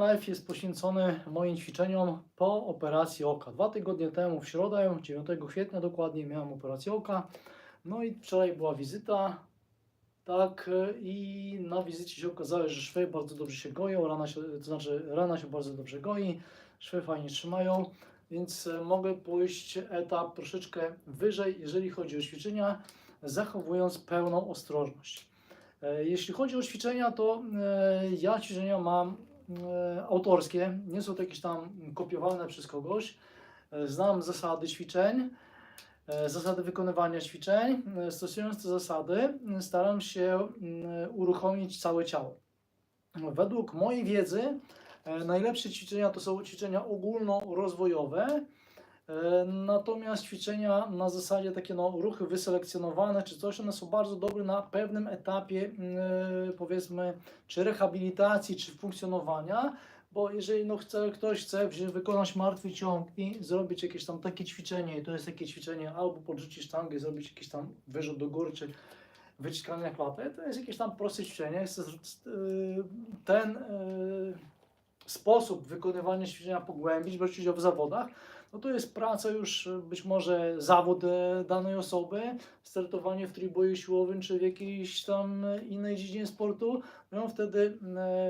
live jest poświęcony moim ćwiczeniom po operacji oka. Dwa tygodnie temu, w środę, 9 kwietnia dokładnie, miałem operację oka. No i wczoraj była wizyta. Tak, i na wizycie się okazało, że szwy bardzo dobrze się goją, rana się, to znaczy rana się bardzo dobrze goi, szwy fajnie trzymają, więc mogę pójść etap troszeczkę wyżej, jeżeli chodzi o ćwiczenia, zachowując pełną ostrożność. E, Jeśli chodzi o ćwiczenia, to e, ja ćwiczenia mam autorskie, nie są to jakieś tam kopiowane przez kogoś. E, Znam zasady ćwiczeń, e, zasady wykonywania ćwiczeń. E, Stosując te zasady, staram się uruchomić całe ciało. Według mojej wiedzy e, najlepsze ćwiczenia to są ćwiczenia ogólnorozwojowe, e, natomiast ćwiczenia na zasadzie takie no, ruchy wyselekcjonowane czy coś, one są bardzo dobre na pewnym etapie mm, powiedzmy czy rehabilitacji, czy funkcjonowania, bo jeżeli no, chce, ktoś chce wykonać martwy ciąg i zrobić jakieś tam takie ćwiczenie, i to jest takie ćwiczenie albo podrzucić sztangę, zrobić jakiś tam wyrzut do góry, czy wyciskanie klapy, to jest jakieś tam proste ćwiczenie. Y, ten sposób wykonywania ćwiczenia pogłębić, bo oczywiście w zawodach, no to jest praca już y, być może zawód e, danej osoby, startowanie w trójboju siłowym czy w jakiejś tam e, innej dziedzinie sportu, no wtedy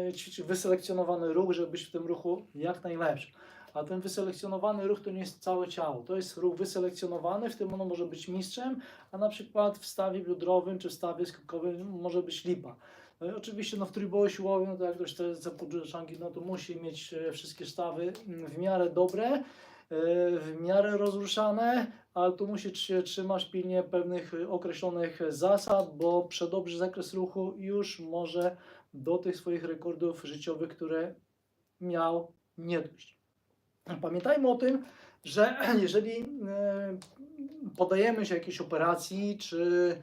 e, ćwiczy wyselekcjonowany ruch, żeby być w tym ruchu jak najlepszy. A ten wyselekcjonowany ruch to nie jest całe ciało, to jest ruch wyselekcjonowany, w tym ono może być mistrzem, a na przykład w stawie biodrowym czy w stawie skokowym może być lipa. No oczywiście no, w trójboju siłowym, no to jak ktoś chce zapodrzucić szangi, no to musi mieć e, wszystkie stawy mm, w miarę dobre, e, w miarę rozruszane, ale tu musi się trzymać pilnie pewnych e, określonych zasad, bo przedobry zakres ruchu już może do tych swoich rekordów życiowych, które miał nie dojść. Pamiętajmy o tym, że jeżeli e, podajemy się jakiejś operacji, czy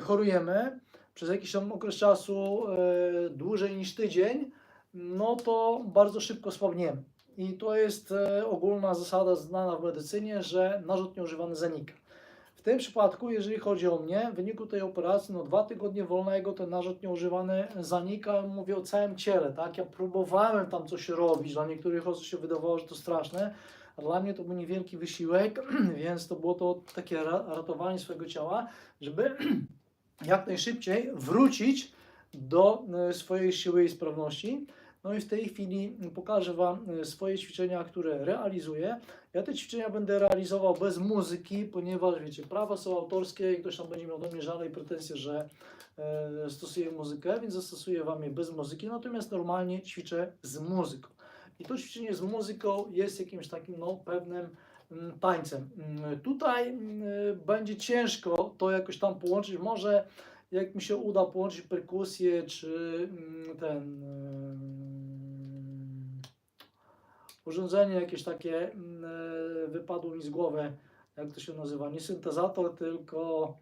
chorujemy przez jakiś tam okres czasu e, dłużej niż tydzień, no to bardzo szybko słabniemy. I to jest e, ogólna zasada znana w medycynie, że narzut nieużywany zanika. W tym przypadku, jeżeli chodzi o mnie, w wyniku tej operacji, no dwa tygodnie wolnego, ten narzut nieużywany zanika. Mówię o całym ciele, tak? Ja próbowałem tam coś robić, dla niektórych osób się wydawało, że to straszne, a dla mnie to był niewielki wysiłek, więc to było to takie ra- ratowanie swojego ciała, żeby jak najszybciej wrócić do e, swojej siły i sprawności. No i w tej chwili pokażę Wam e, swoje ćwiczenia, które realizuję. Ja te ćwiczenia będę realizował bez muzyki, ponieważ wiecie, prawa są autorskie i ktoś tam będzie miał do mnie żale i pretensje, że e, stosuję muzykę, więc zastosuję Wam je bez muzyki, natomiast normalnie ćwiczę z muzyką. I to ćwiczenie z muzyką jest jakimś takim no, pewnym mm, tańcem. Mm, Tutaj mm, będzie ciężko to jakoś tam połączyć. Może jak mi się uda połączyć perkusję czy mm, ten mm, urządzenie jakieś takie mm, e, wypadło mi z głowy, jak to się nazywa, nie syntezator, tylko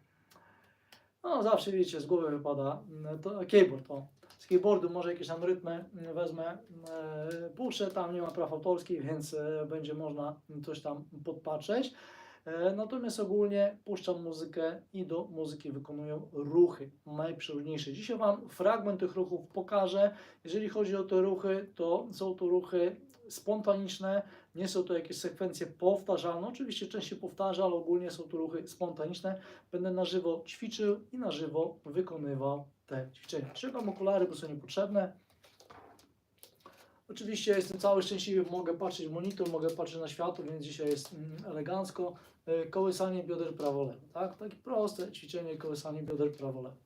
no zawsze wiecie, z głowy wypada to keyboard, o. Z keyboardu może jakieś tam rytmy wezmę, e, puszczę, tam nie ma praw autorskich, więc e, będzie można coś tam podpatrzeć. E, Natomiast ogólnie puszczam muzykę i do muzyki wykonuję ruchy najprzeróżniejsze. Dzisiaj Wam fragment tych ruchów pokażę. Jeżeli chodzi o te ruchy, to są to ruchy spontaniczne, nie są to jakieś sekwencje powtarzalne. Oczywiście część się powtarza, ale ogólnie są to ruchy spontaniczne. Będę na żywo ćwiczył i na żywo wykonywał te ćwiczenia. Trzymam okulary, bo są niepotrzebne. Oczywiście jestem cały szczęśliwy, mogę patrzeć w monitor, mogę patrzeć na światło, więc dzisiaj jest mm, elegancko. E, Kołysanie bioder prawo-lewo, tak? Takie proste ćwiczenie kołysanie bioder prawo-lewo.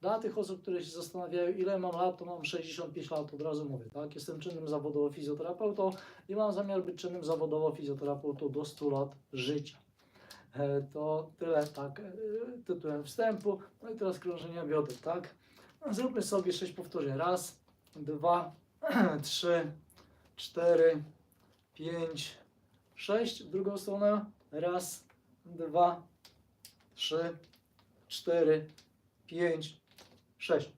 Dla tych osób, które się zastanawiają, ile mam lat, to mam 65 lat, od razu mówię, tak? Jestem czynnym zawodowo fizjoterapeutą i mam zamiar być czynnym zawodowo fizjoterapeutą do 100 lat życia. E, To tyle, tak, e, tytułem wstępu. No i teraz krążenia bioder, tak? Zróbmy sobie 6 powtórzeń. Raz, dwa, trzy, cztery, pięć, sześć. W drugą stronę. Raz, dwa, trzy, cztery, pięć, sześć.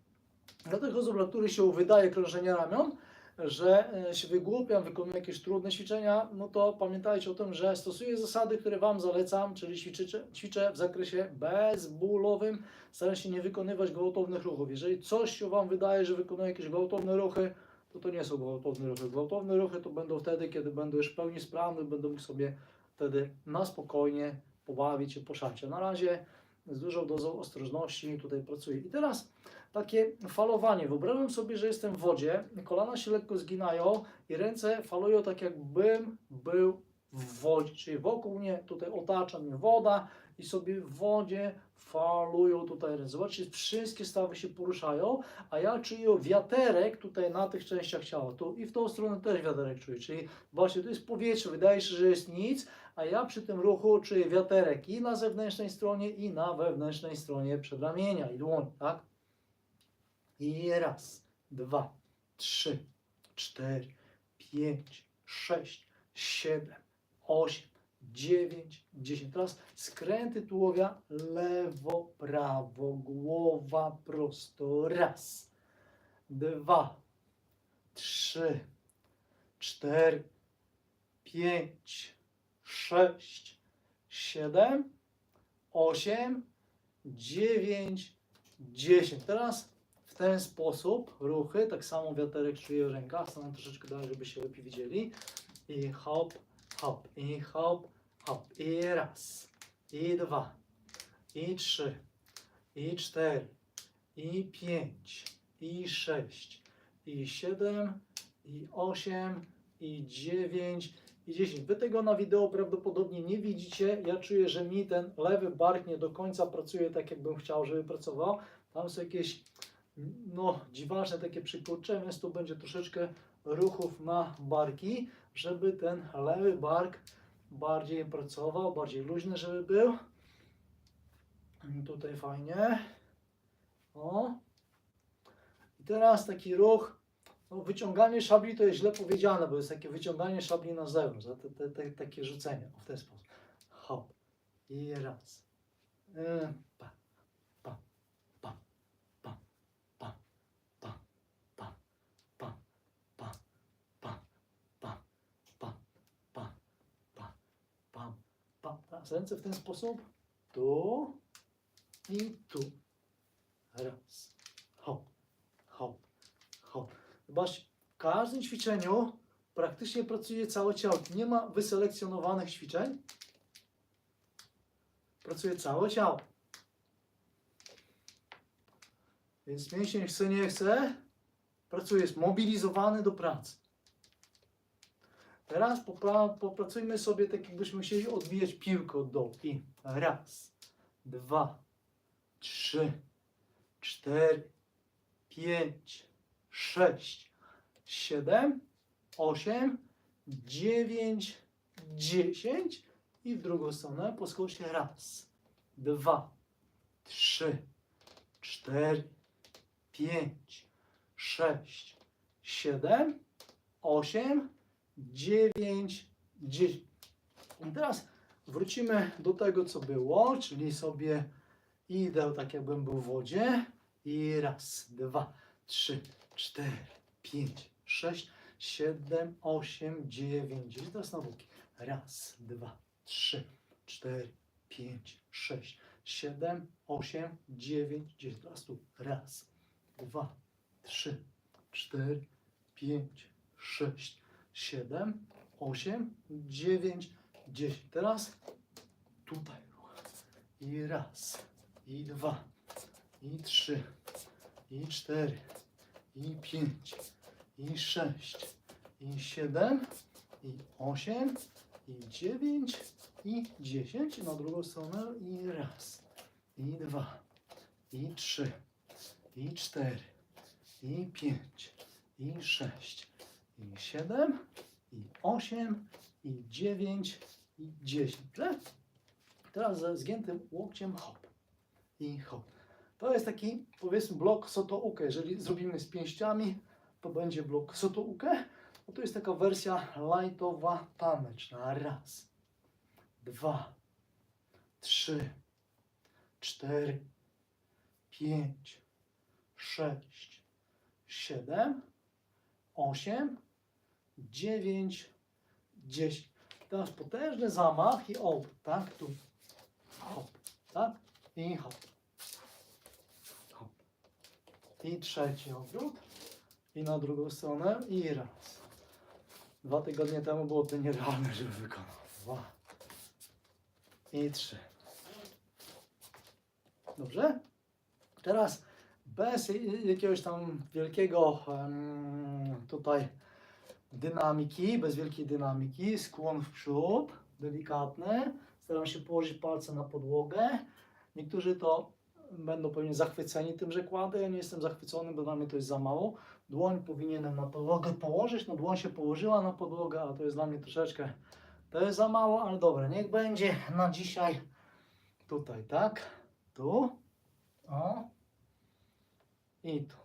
Dla tych osób, dla których się wydaje krążenie ramion, że e, się wygłupiam, wykonuję jakieś trudne ćwiczenia, no to pamiętajcie o tym, że stosuję zasady, które Wam zalecam, czyli ćwiczę, ćwiczę w zakresie bezbólowym, staram się nie wykonywać gwałtownych ruchów. Jeżeli coś się Wam wydaje, że wykonuję jakieś gwałtowne ruchy, to to nie są gwałtowne ruchy. Gwałtowne ruchy to będą wtedy, kiedy będę już w pełni sprawny, będę mógł sobie wtedy na spokojnie pobawić się, poszać. A na razie z dużą dozą ostrożności tutaj pracuję. I teraz takie falowanie. Wyobrażam sobie, że jestem w wodzie, kolana się lekko zginają i ręce falują tak jakbym był w wodzie, czyli wokół mnie tutaj otacza mnie woda i sobie w wodzie falują tutaj ręce. Zobaczcie, wszystkie stawy się poruszają, a ja czuję wiaterek tutaj na tych częściach ciała. Tu i w tą stronę też wiaterek czuję, czyli właśnie tu jest powietrze, wydaje się, że jest nic, a ja przy tym ruchu czuję wiaterek i na zewnętrznej stronie, i na wewnętrznej stronie przedramienia i dłoni, tak? I raz, dwa, trzy, cztery, pięć, sześć, siedem, osiem, dziewięć, dziesięć. Teraz skręty tułowia lewo, prawo, głowa prosto. Raz, dwa, trzy, cztery, pięć, sześć, siedem, osiem, dziewięć, dziesięć. Teraz w ten sposób ruchy, tak samo wiaterek czuję w rękach, stanę troszeczkę dalej, żeby się lepiej widzieli. I hop, hop, i hop, hop, i raz, i dwa, i trzy, i cztery, i pięć, i sześć, i siedem, i osiem, i dziewięć, i 10. Wy tego na wideo prawdopodobnie nie widzicie. Ja czuję, że mi ten lewy bark nie do końca pracuje tak, jakbym chciał, żeby pracował. Tam są jakieś no, dziwaczne takie przykurcze, więc tu będzie troszeczkę ruchów na barki, żeby ten lewy bark bardziej pracował, bardziej luźny, żeby był. Tutaj fajnie. O. I teraz taki ruch. No, wyciąganie szabli to jest źle powiedziane, bo jest takie wyciąganie szabli na zewnątrz, te, te, te, takie rzucenie w ten sposób. Hop. I raz. Y, pa, pa, pa, pa, pa, pa, pa, pa, pa, pa, pa, ręce w ten sposób. Tu i tu. Raz. Zobaczcie, w każdym ćwiczeniu praktycznie pracuje całe ciało. Nie ma wyselekcjonowanych ćwiczeń. Pracuje całe ciało. Więc mięsień chce, nie chce, pracuje, jest mobilizowany do pracy. Teraz popra- popracujmy sobie tak, jakbyśmy chcieli odbijać piłkę od dołu. I raz, dwa, trzy, cztery, pięć, sześć, siedem, osiem, dziewięć, dziesięć i w drugą stronę po raz, dwa, trzy, cztery, pięć, sześć, siedem, osiem, dziewięć, dziesięć. I teraz wrócimy do tego, co było, czyli sobie idę tak, jakbym był w wodzie. I raz, dwa, trzy, cztery, pięć, sześć, siedem, osiem, dziewięć, dziesięć. Teraz na boki. Raz, dwa, trzy, cztery, pięć, sześć, siedem, osiem, dziewięć, dziesięć. Teraz tu. Raz, dwa, trzy, cztery, pięć, sześć, siedem, osiem, dziewięć, dziesięć. Teraz tutaj. I raz, i dwa, i trzy, i cztery, i pięć, i sześć, i siedem, i osiem, i dziewięć, i dziesięć. Na drugą stronę i raz, i dwa, i trzy, i cztery, i pięć, i sześć, i siedem, i osiem, i dziewięć, i dziesięć. Teraz ze zgiętym łokciem hop i hop. To jest taki, powiedzmy, blok soto-uke. Jeżeli zrobimy z pięściami, to będzie blok soto-uke. No to jest taka wersja lightowa, taneczna. Raz, dwa, trzy, cztery, pięć, sześć, siedem, osiem, dziewięć, dziesięć. Teraz potężny zamach i obrót, tak? Tu, hop, tak? I hop. I trzeci obrót. I na drugą stronę i raz. Dwa tygodnie temu było to nierealne, żeby wykonać. Dwa. I trzy. Dobrze? Teraz bez jakiegoś tam wielkiego tutaj dynamiki, bez wielkiej dynamiki, skłon w przód, delikatny. Staram się położyć palce na podłogę. Niektórzy to będą pewnie zachwyceni tym, że kładę. Ja nie jestem zachwycony, bo dla mnie to jest za mało. Dłoń powinienem na podłogę położyć. No dłoń się położyła na podłogę, a to jest dla mnie troszeczkę, to jest za mało, ale dobra, niech będzie na dzisiaj tutaj, tak? Tu. O. I tu.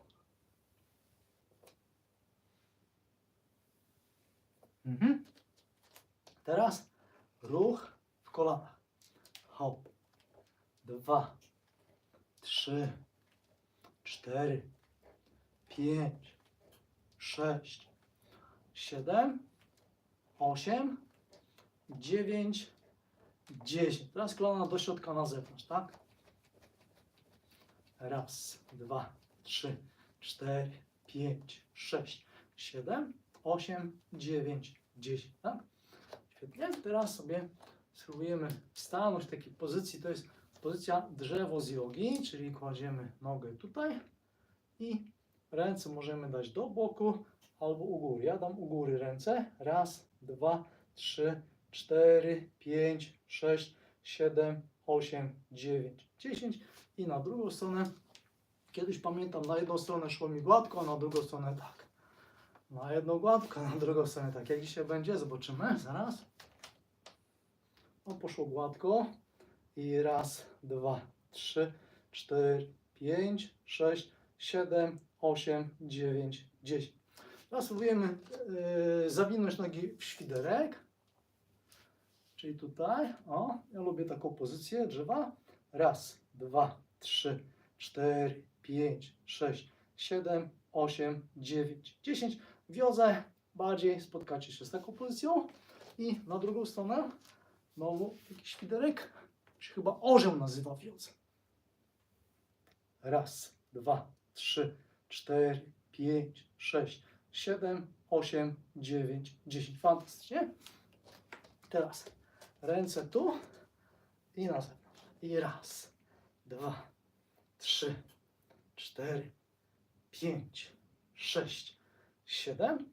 Mhm. Teraz ruch w kolanach. Hop. Dwa, trzy, cztery, pięć, sześć, siedem, osiem, dziewięć, dziesięć. Teraz kolana do środka na zewnątrz, tak? Raz, dwa, trzy, cztery, pięć, sześć, siedem, osiem, dziewięć, dziesięć, tak? Świetnie. Teraz sobie spróbujemy stanąć w takiej pozycji. To jest pozycja drzewo z jogi, czyli kładziemy nogę tutaj i ręce możemy dać do boku albo u góry. Ja dam u góry ręce. Raz, dwa, trzy, cztery, pięć, sześć, siedem, osiem, dziewięć, dziesięć i na drugą stronę. Kiedyś pamiętam, na jedną stronę szło mi gładko, a na drugą stronę tak. Na jedną gładko, na drugą stronę tak. Jak dzisiaj będzie, zobaczymy zaraz. No poszło gładko. I raz, dwa, trzy, cztery, pięć, sześć, siedem, osiem, dziewięć, dziesięć. Teraz spróbujemy yy, zawinąć nogi w świderek. Czyli tutaj, o, ja lubię taką pozycję drzewa. Raz, dwa, trzy, cztery, pięć, sześć, siedem, osiem, dziewięć, dziesięć. Wiozę bardziej spotkacie się z taką pozycją. I na drugą stronę znowu taki świderek. Się chyba orzeł nazywa wiozę. Raz, dwa, trzy, cztery, pięć, sześć, siedem, osiem, dziewięć, dziesięć. Fantastycznie. Teraz ręce tu i na zewnątrz. I raz, dwa, trzy, cztery, pięć, sześć, siedem,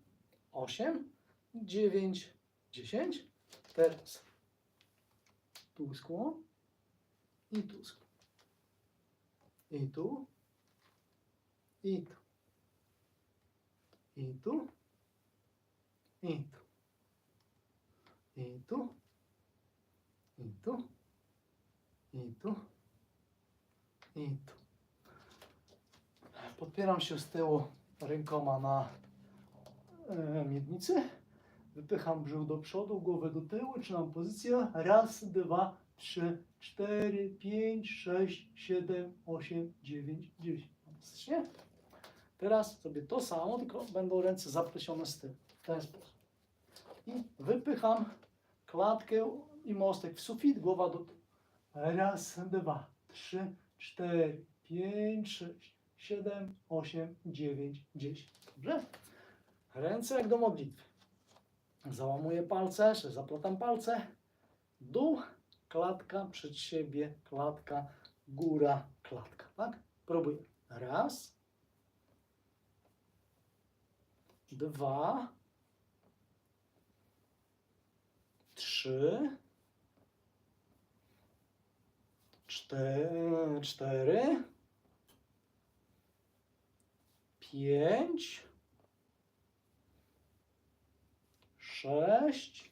osiem, dziewięć, dziesięć. Teraz tu skłon i tu. I tu. I tu. I tu. I tu. I tu. I tu. I tu. I tu. Podpieram się z tyłu rękoma na e, miednicy. Wypycham brzuch do przodu, głowę do tyłu. Trzymam pozycję. Raz, dwa, trzy, cztery, pięć, sześć, siedem, osiem, dziewięć, dziesięć. Fantastycznie. Teraz sobie to samo, tylko będą ręce zaplecione z tyłu. W ten sposób. I wypycham klatkę i mostek w sufit, głowa do tyłu. Raz, dwa, trzy, cztery, pięć, sześć, siedem, osiem, dziewięć, dziesięć. Dobrze? Ręce jak do modlitwy. Załamuję palce, zaplatam palce. Dół, klatka, przed siebie, klatka, góra, klatka. Tak? Próbuję. Raz. Dwa. Trzy. Cztery. cztery pięć, sześć,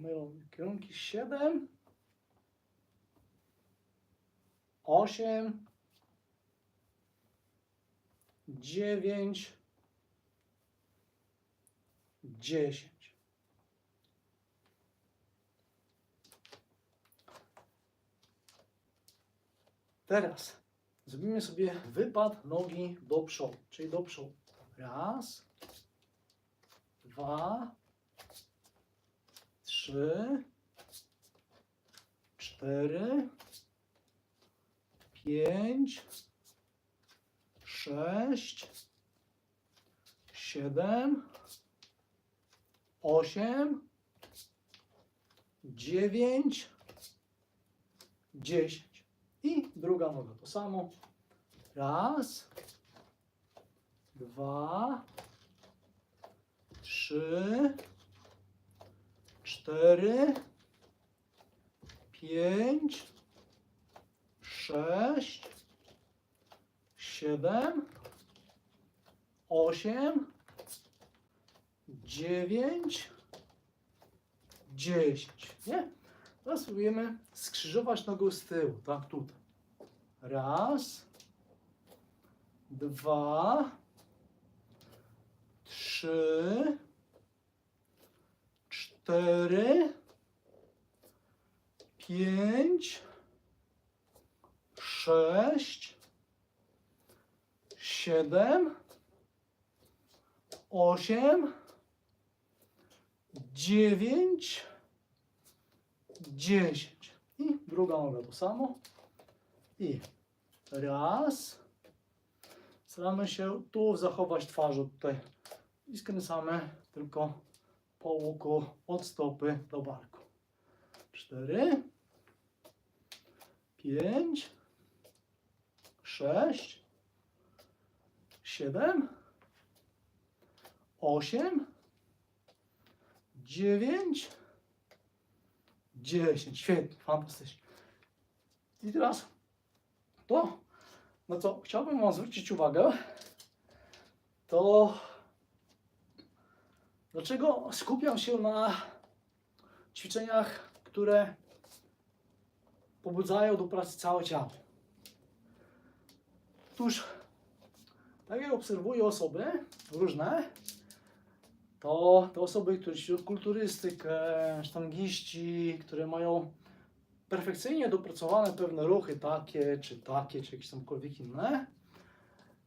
mylą kierunki, siedem, osiem, dziewięć, dziesięć. Teraz Zrobimy sobie wypad nogi do przodu, czyli do przodu. Raz, dwa, trzy, cztery, pięć, sześć, siedem, osiem, dziewięć, dziesięć. I druga noga to samo. Raz, dwa, trzy, cztery, pięć, sześć, siedem, osiem, dziewięć, dziesięć. Nie? Teraz spróbujemy skrzyżować nogą z tyłu, tak tutaj. Raz, dwa, trzy, cztery, pięć, sześć, siedem, osiem, dziewięć, dziesięć. I druga noga to samo. I raz. Staramy się tu zachować twarz tutaj. I skręcamy tylko po łuku od stopy do barku. Cztery. Pięć. Sześć. Siedem. Osiem. Dziewięć. Dziesięć. Świetnie, fantastycznie. I teraz to, na co chciałbym Wam zwrócić uwagę, to dlaczego skupiam się na ćwiczeniach, które pobudzają do pracy całe ciało. Otóż, tak jak obserwuję osoby różne, to te osoby, które ćwiczą kulturystykę, sztangiści, które mają perfekcyjnie dopracowane pewne ruchy, takie, czy takie, czy jakieś tamkolwiek inne,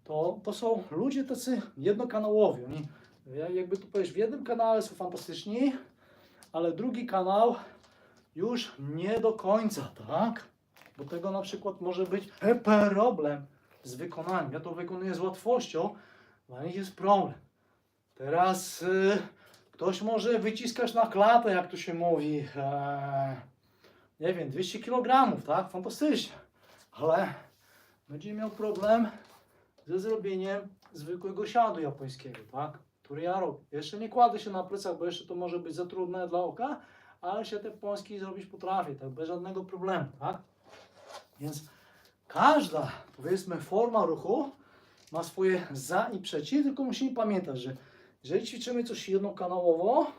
to, to są ludzie tacy jednokanałowi. Oni, jakby tu powiedzieć, w jednym kanale są fantastyczni, ale drugi kanał już nie do końca, tak? Bo tego na przykład może być problem z wykonaniem. Ja to wykonuję z łatwością, dla nich jest problem. Teraz y, ktoś może wyciskać na klatę, jak to się mówi. Eee, nie wiem, 200 kg, tak? Fantastycznie. Ale będzie miał problem ze zrobieniem zwykłego siadu japońskiego, tak? Który ja robię. Jeszcze nie kładę się na plecach, bo jeszcze to może być za trudne dla oka, ale się japoński zrobić potrafię, tak? Bez żadnego problemu, tak? Więc każda, powiedzmy, forma ruchu ma swoje za i przeciw, tylko musimy pamiętać, że jeżeli ćwiczymy coś jednokanałowo,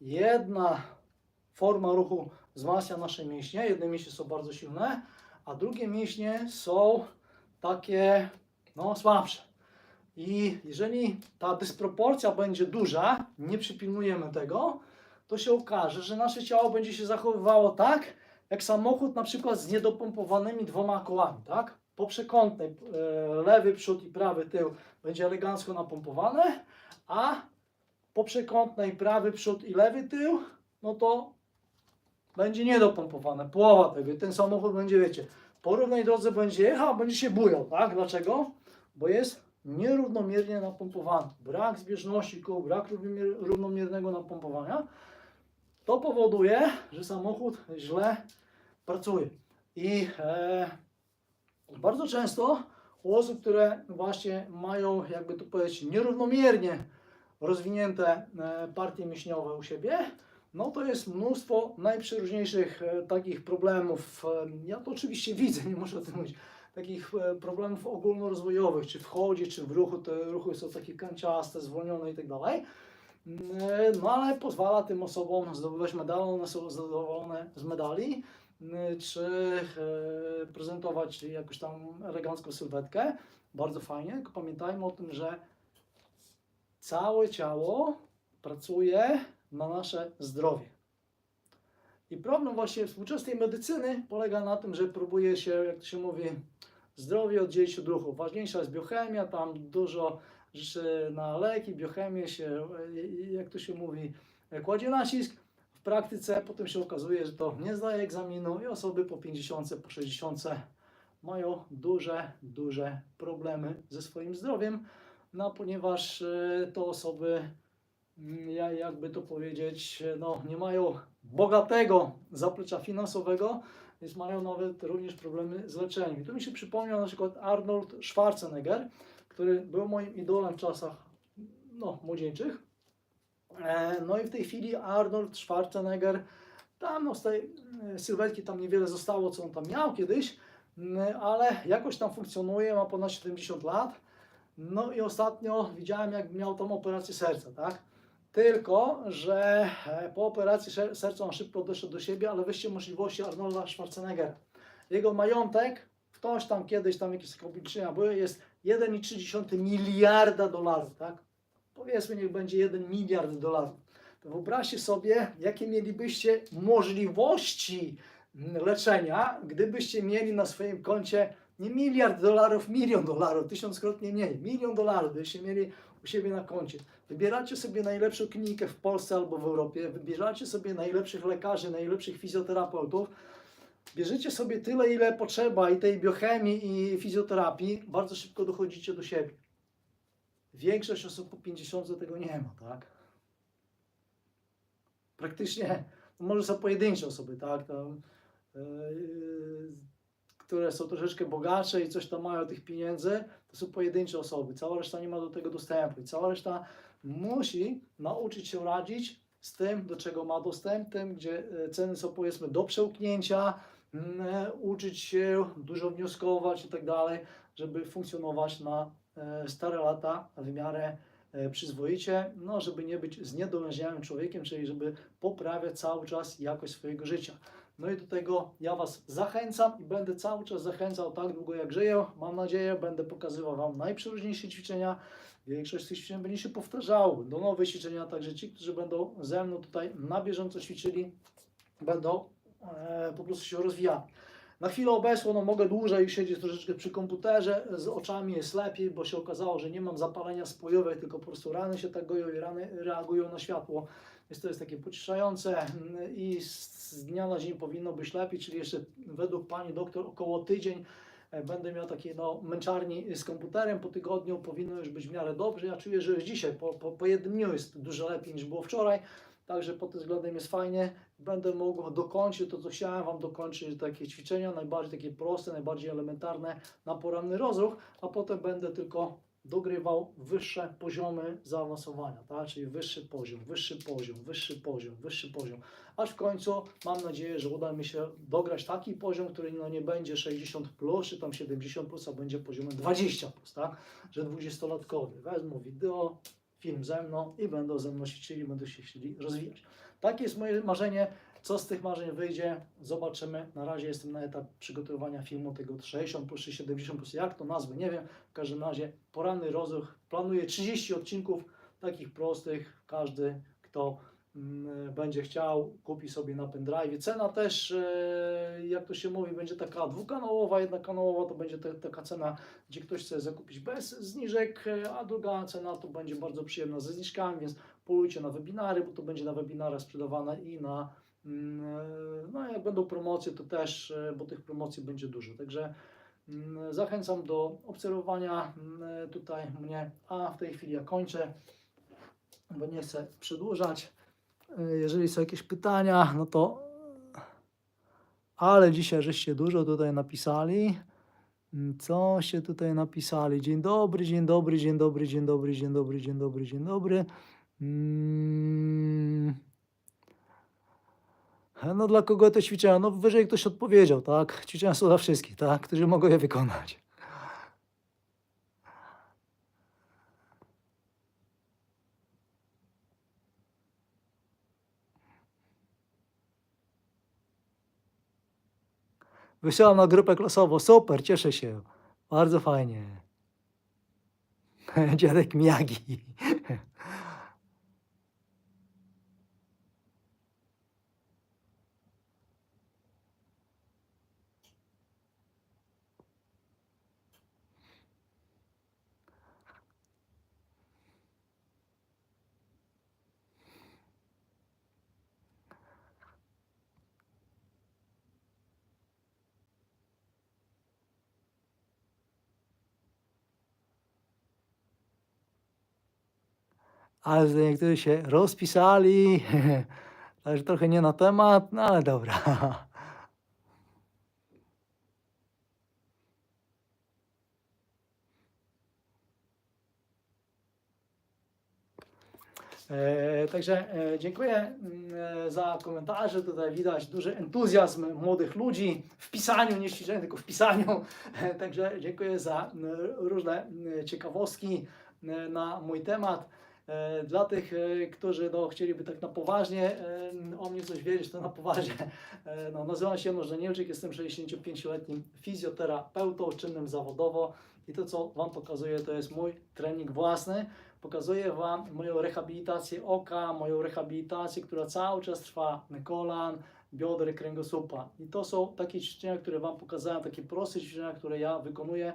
jedna forma ruchu wzmacnia nasze mięśnie, jedne mięśnie są bardzo silne, a drugie mięśnie są takie no, słabsze. I jeżeli ta dysproporcja będzie duża, nie przypilnujemy tego, to się okaże, że nasze ciało będzie się zachowywało tak, jak samochód na przykład z niedopompowanymi dwoma kołami, tak? Po przekątnej e, lewy przód i prawy tył będzie elegancko napompowane, a po przekątnej prawy przód i lewy tył, no to będzie niedopompowane, połowa tego ten samochód będzie, wiecie, po równej drodze będzie jechał, będzie się bujał, tak? Dlaczego? Bo jest nierównomiernie napompowany. Brak zbieżności kół, brak równomier- równomiernego napompowania, to powoduje, że samochód źle pracuje. I e, bardzo często u osób, które właśnie mają, jakby to powiedzieć, nierównomiernie rozwinięte e, partie mięśniowe u siebie, no to jest mnóstwo najprzeróżniejszych e, takich problemów. E, ja to oczywiście widzę, nie muszę o tym mówić. Takich e, problemów ogólnorozwojowych, czy w chodzie, czy w ruchu. Te ruchy są takie kanciaste, zwolnione i tak dalej. E, No ale pozwala tym osobom zdobywać medale, one są zadowolone z medali, e, czy e, prezentować jakąś tam elegancką sylwetkę. Bardzo fajnie, tylko pamiętajmy o tym, że całe ciało pracuje na nasze zdrowie. I problem właśnie współczesnej medycyny polega na tym, że próbuje się, jak to się mówi, zdrowie oddzielić od ruchu. Ważniejsza jest biochemia, tam dużo rzeczy na leki, biochemię się, jak to się mówi, kładzie nacisk. W praktyce potem się okazuje, że to nie zdaje egzaminu i osoby po 50, po 60 mają duże, duże problemy ze swoim zdrowiem. no ponieważ e, to osoby, ja- jakby to powiedzieć, e, no, nie mają bogatego zaplecza finansowego, więc mają nawet również problemy z leczeniem. I tu mi się przypomniał na przykład Arnold Schwarzenegger, który był moim idolem w czasach no, młodzieńczych. E, No i w tej chwili Arnold Schwarzenegger, tam no, z tej e, sylwetki tam niewiele zostało, co on tam miał kiedyś, ale jakoś tam funkcjonuje, ma ponad 70 lat. No i ostatnio widziałem, jak miał tą operację serca, tak? Tylko, że e, po operacji ser- serca on szybko doszedł do siebie, ale weźcie możliwości Arnolda Schwarzeneggera. Jego majątek, ktoś tam kiedyś, tam jakieś obliczenia były, jest 1,3 miliarda dolarów, tak? Powiedzmy, niech będzie 1 miliard dolarów. To wyobraźcie sobie, jakie mielibyście możliwości mm, leczenia, gdybyście mieli na swoim koncie nie miliard dolarów, milion dolarów, tysiąckrotnie mniej, milion dolarów, gdybyście mieli u siebie na koncie. Wybieracie sobie najlepszą klinikę w Polsce albo w Europie, wybieracie sobie najlepszych lekarzy, najlepszych fizjoterapeutów, bierzecie sobie tyle, ile potrzeba i tej biochemii i fizjoterapii, bardzo szybko dochodzicie do siebie. Większość osób po 50 tego nie ma, tak? Praktycznie, no może są pojedyncze osoby, tak? Tam, yy, które są troszeczkę bogatsze i coś tam mają tych pieniędzy, to są pojedyncze osoby. Cała reszta nie ma do tego dostępu. I cała reszta musi nauczyć się radzić z tym, do czego ma dostęp, tym, gdzie e, ceny są powiedzmy do przełknięcia, e, uczyć się, dużo wnioskować i tak dalej, żeby funkcjonować na e, stare lata w miarę przyzwoicie, no żeby nie być zniedolężniałym człowiekiem, czyli żeby poprawiać cały czas jakość swojego życia. No i do tego ja Was zachęcam i będę cały czas zachęcał tak długo jak żyję. Mam nadzieję, będę pokazywał Wam najprzeróżniejsze ćwiczenia. Większość z tych ćwiczeń będzie się powtarzało do nowe ćwiczenia, także ci, którzy będą ze mną tutaj na bieżąco ćwiczyli, będą e, po prostu się rozwijali. Na chwilę obecną no, mogę dłużej siedzieć troszeczkę przy komputerze, z oczami jest lepiej, bo się okazało, że nie mam zapalenia spojowe, tylko po prostu rany się tak goją i rany reagują na światło. Więc to jest takie pocieszające mm, i z dnia na dzień powinno być lepiej, czyli jeszcze według pani doktor około tydzień e, będę miał takie no, męczarni z komputerem po tygodniu, powinno już być w miarę dobrze. Ja czuję, że już dzisiaj po, po, po jednym dniu jest dużo lepiej niż było wczoraj, także pod tym względem jest fajnie. Będę mógł dokończyć to, co chciałem Wam dokończyć, takie ćwiczenia, najbardziej takie proste, najbardziej elementarne na poranny rozruch, a potem będę tylko dogrywał wyższe poziomy zaawansowania, tak? czyli wyższy poziom, wyższy poziom, wyższy poziom, wyższy poziom, aż w końcu mam nadzieję, że uda mi się dograć taki poziom, który no nie będzie 60 plus, czy tam 70 plus, a będzie poziomem 20 plus, tak? że 20-latkowie wezmą wideo, film ze mną i będą ze mną ćwiczyli, będą się chcieli rozwijać. Takie jest moje marzenie. Co z tych marzeń wyjdzie, zobaczymy. Na razie jestem na etap przygotowywania filmu tego 60 plus czy 70 plus, jak to nazwę, nie wiem. W każdym razie poranny rozruch. Planuję 30 odcinków takich prostych. Każdy, kto mm, będzie chciał, kupi sobie na pendrive. Cena też, e, jak to się mówi, będzie taka dwukanałowa, jedna kanałowa to będzie te, taka cena, gdzie ktoś chce zakupić bez zniżek, e, a druga cena to będzie bardzo przyjemna ze zniżkami, więc polujcie na webinary, bo to będzie na webinarach sprzedawane i na No, jak będą promocje, to też, e, bo tych promocji będzie dużo. Także mm, zachęcam do obserwowania mm, tutaj mnie. A w tej chwili ja kończę, bo nie chcę przedłużać. E, Jeżeli są jakieś pytania, no to. Ale dzisiaj żeście dużo tutaj napisali. Mm, Co się tutaj napisali? Dzień dobry, dzień dobry, dzień dobry, dzień dobry, dzień dobry, dzień dobry, dzień dobry. Mm. No dla kogo te ćwiczenia? No wyżej ktoś odpowiedział, tak? Ćwiczenia są dla wszystkich, tak? Którzy mogą je wykonać. Wysyłam na grupę klasową. Super, cieszę się. Bardzo fajnie. Dziadek Miyagi. Ale niektórzy się rozpisali, także trochę nie na temat, no ale dobra. E, także e, dziękuję mm, e, za komentarze. Tutaj widać duży entuzjazm młodych ludzi w pisaniu, nie ćwiczeniu, tylko w pisaniu. E, także dziękuję za m, różne m, ciekawostki na mój temat. E, Dla tych, e, którzy no, chcieliby tak na poważnie e, o mnie coś wiedzieć, to na poważnie. No, nazywam się Janusz Danielczyk, jestem 65-letnim fizjoterapeutą, czynnym zawodowo i to, co Wam pokazuję, to jest mój trening własny. Pokazuję Wam moją rehabilitację oka, moją rehabilitację, która cały czas trwa kolan, bioder, kręgosłupa. I to są takie ćwiczenia, które Wam pokazałem, takie proste ćwiczenia, które ja wykonuję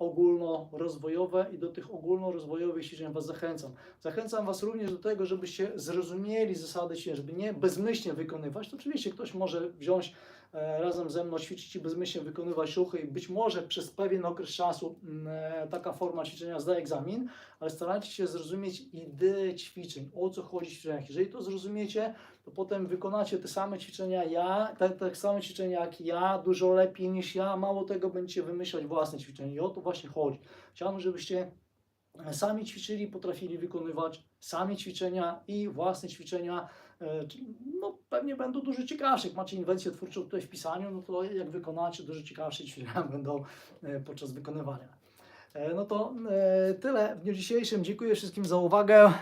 ogólnorozwojowe i do tych ogólnorozwojowych ćwiczeń Was zachęcam. Zachęcam Was również do tego, żebyście zrozumieli zasady ćwiczeń, żeby nie bezmyślnie wykonywać. To oczywiście ktoś może wziąć razem ze mną, ćwiczyć i bezmyślnie wykonywać ruchy. I być może przez pewien okres czasu mm, e, taka forma ćwiczenia zda egzamin, ale starajcie się zrozumieć ideę ćwiczeń, o co chodzi w ćwiczeniach. Jeżeli to zrozumiecie, to potem wykonacie te same ćwiczenia ja, te, te same ćwiczenia jak ja, dużo lepiej niż ja, mało tego będziecie wymyślać własne ćwiczenia i o to właśnie chodzi. Chciałbym, żebyście sami ćwiczyli, potrafili wykonywać sami ćwiczenia i własne ćwiczenia, e, no pewnie będą dużo ciekawsze. Jak macie inwencję twórczą tutaj w pisaniu, no to jak wykonacie, dużo ciekawsze ćwiczenia będą e, podczas wykonywania. E, No to e, tyle w dniu dzisiejszym. Dziękuję wszystkim za uwagę.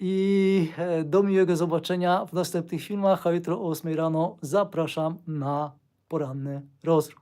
I e, do miłego zobaczenia w następnych filmach, a jutro o 8 rano zapraszam na poranny rozruch.